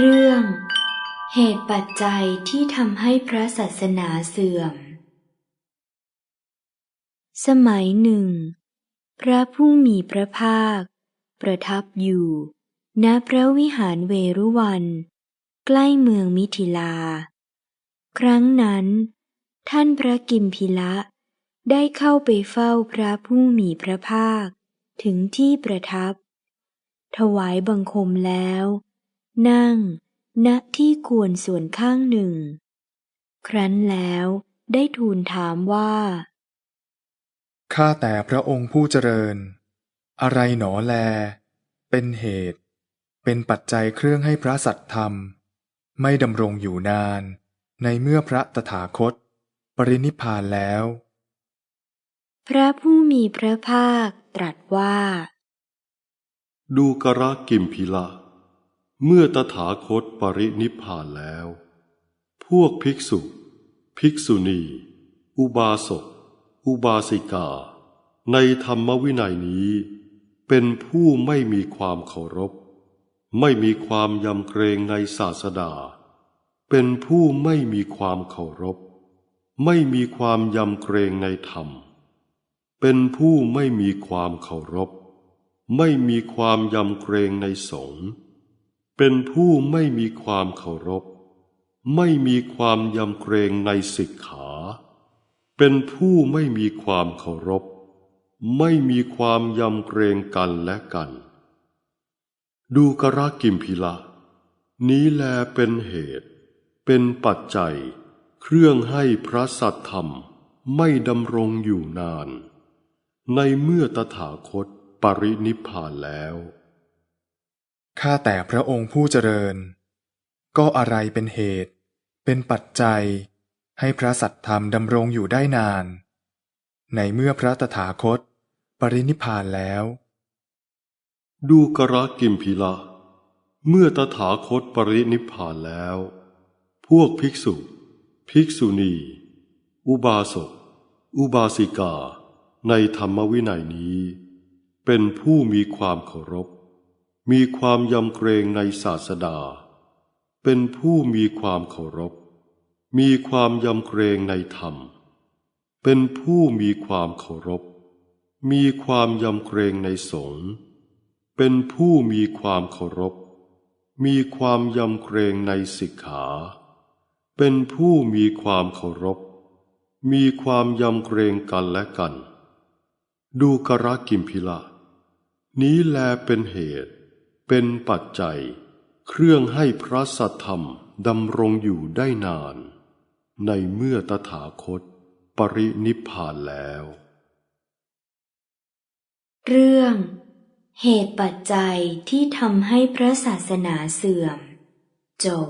เรื่อง เหตุปัจจัยที่ทำให้พระศาสนาเสื่อม สมัยหนึ่ง พระผู้มีพระภาค ประทับอยู่ ณพระวิหารเวรุวัน ใกล้เมืองมิถิลา ครั้งนั้น ท่านพระกิมพิละ ได้เข้าไปเฝ้าพระผู้มีพระภาค ถึงที่ประทับ ถวายบังคมแล้ว นั่ง ณที่ควรส่วนข้างหนึ่ง ครั้นแล้วได้ทูลถามว่า ข้าแต่พระองค์ผู้เจริญ อะไรหนอแล เป็นเหตุ เป็นปัจจัยเครื่องให้พระสัตธรรม ไม่ดำรงอยู่นาน ในเมื่อพระตถาคต ปรินิพพานแล้ว พระผู้มีพระภาคตรัสว่า ดูกระกิมพิละ เมื่อตถาคตปรินิพพานแล้ว พวกภิกษุ ภิกษุณี อุบาสก อุบาสิกา ในธรรมวินัยนี้ เป็นผู้ไม่มีความเคารพ ไม่มีความยำเกรงในศาสดา เป็นผู้ไม่มีความเคารพ ไม่มีความยำเกรงในธรรม เป็นผู้ไม่มีความเคารพ ไม่มีความยำเกรงในสงฆ์ เป็นผู้ไม่มีความเคารพ ไม่มีความยำเกรงในสิกขา เป็นผู้ไม่มีความเคารพ ไม่มีความยำเกรงกันและกัน ดูกระกิมพิละ นี้แลเป็นเหตุ เป็นปัจจัย เครื่องให้พระสัตธรรมไม่ดำรงอยู่นาน ในเมื่อตถาคตปรินิพพานแล้ว ข้าแต่พระองค์ผู้เจริญ ก็อะไรเป็นเหตุ เป็นปัจจัย ให้พระสัตธรรมดำรงอยู่ได้นาน ในเมื่อพระตถาคต ปรินิพพานแล้ว ดูกระกิมพิละ เมื่อตถาคตปรินิพพานแล้ว พวกภิกษุ ภิกษุณี อุบาสก อุบาสิกา ในธรรมวินัยนี้ เป็นผู้มีความเคารพ มีความยำเกรงในศาสดา เป็นผู้มีความเคารพ มีความยำเกรงในธรรม เป็นผู้มีความเคารพ มีความยำเกรงในสงฆ์ เป็นผู้มีความเคารพ มีความยำเกรงในสิกขา เป็นผู้มีความเคารพ มีความยำเกรงกันและกัน ดูกระกิมพิละ นี้แลเป็นเหตุ เป็นปัจจัย เครื่องให้พระสัทธรรมดำรงอยู่ได้นาน ในเมื่อตถาคต ปรินิพพานแล้ว เรื่อง เหตุปัจจัยที่ทำให้พระศาสนาเสื่อม จบ